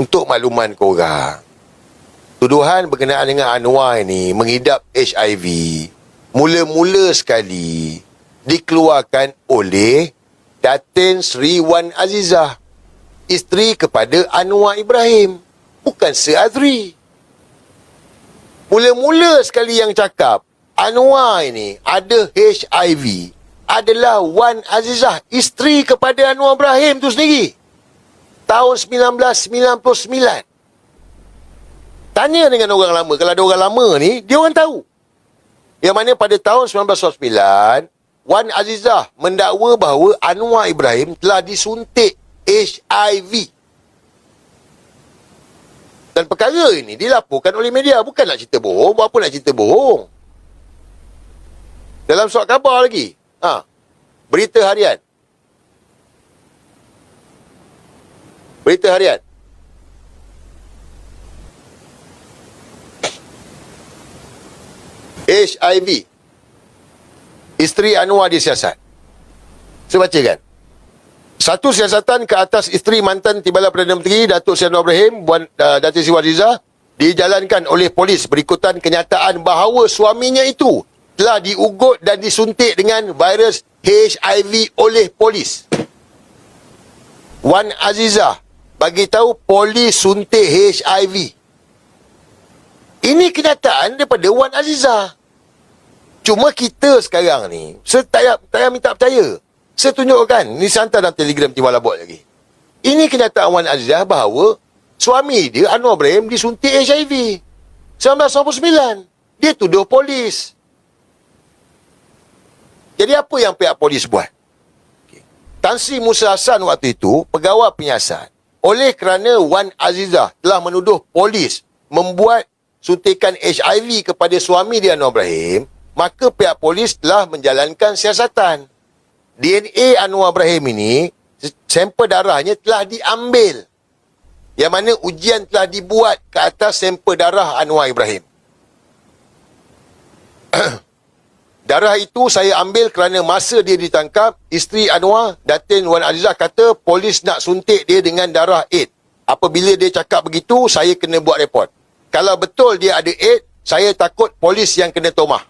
untuk makluman korang. Tuduhan berkenaan dengan Anwar ini mengidap HIV mula-mula sekali dikeluarkan oleh Datin Sri Wan Azizah, isteri kepada Anwar Ibrahim, bukan Sir Azri. Mula-mula sekali yang cakap Anwar ini ada HIV adalah Wan Azizah, isteri kepada Anwar Ibrahim tu sendiri. Tahun 1999. Tanya dengan orang lama. Kalau ada orang lama ni, dia orang tahu. Yang mana pada tahun 1999, Wan Azizah mendakwa bahawa Anwar Ibrahim telah disuntik HIV. Dan perkara ini dilaporkan oleh media. Bukan nak cerita bohong. Buat apa nak cerita bohong? Dalam surat khabar lagi. Ha. Berita harian. Berita harian. HIV. Isteri Anwar disiasat. Saya bacakan. Satu siasatan ke atas isteri mantan Timbalan Perdana Menteri Datuk Seri Anwar Ibrahim Buan uh, Datuk Seri Waziza dijalankan oleh polis berikutan kenyataan bahawa suaminya itu telah diugut dan disuntik dengan virus HIV oleh polis. Wan Azizah bagi tahu polis suntik HIV. Ini kenyataan daripada Wan Azizah. Cuma kita sekarang ni, saya tak tak minta percaya. Saya tunjukkan, ni saya hantar dalam telegram Timbal Labot lagi. Ini kenyataan Wan Azizah bahawa suami dia, Anwar Ibrahim, disuntik HIV. 1999. Dia tuduh polis. Jadi apa yang pihak polis buat? Tan Sri Musa Hassan waktu itu, pegawai penyiasat, oleh kerana Wan Azizah telah menuduh polis membuat suntikan HIV kepada suami dia Anwar Ibrahim, maka pihak polis telah menjalankan siasatan. DNA Anwar Ibrahim ini, sampel darahnya telah diambil. Yang mana ujian telah dibuat ke atas sampel darah Anwar Ibrahim. darah itu saya ambil kerana masa dia ditangkap, isteri Anwar, Datin Wan Azizah kata polis nak suntik dia dengan darah AIDS. Apabila dia cakap begitu, saya kena buat report. Kalau betul dia ada AIDS, saya takut polis yang kena tomah.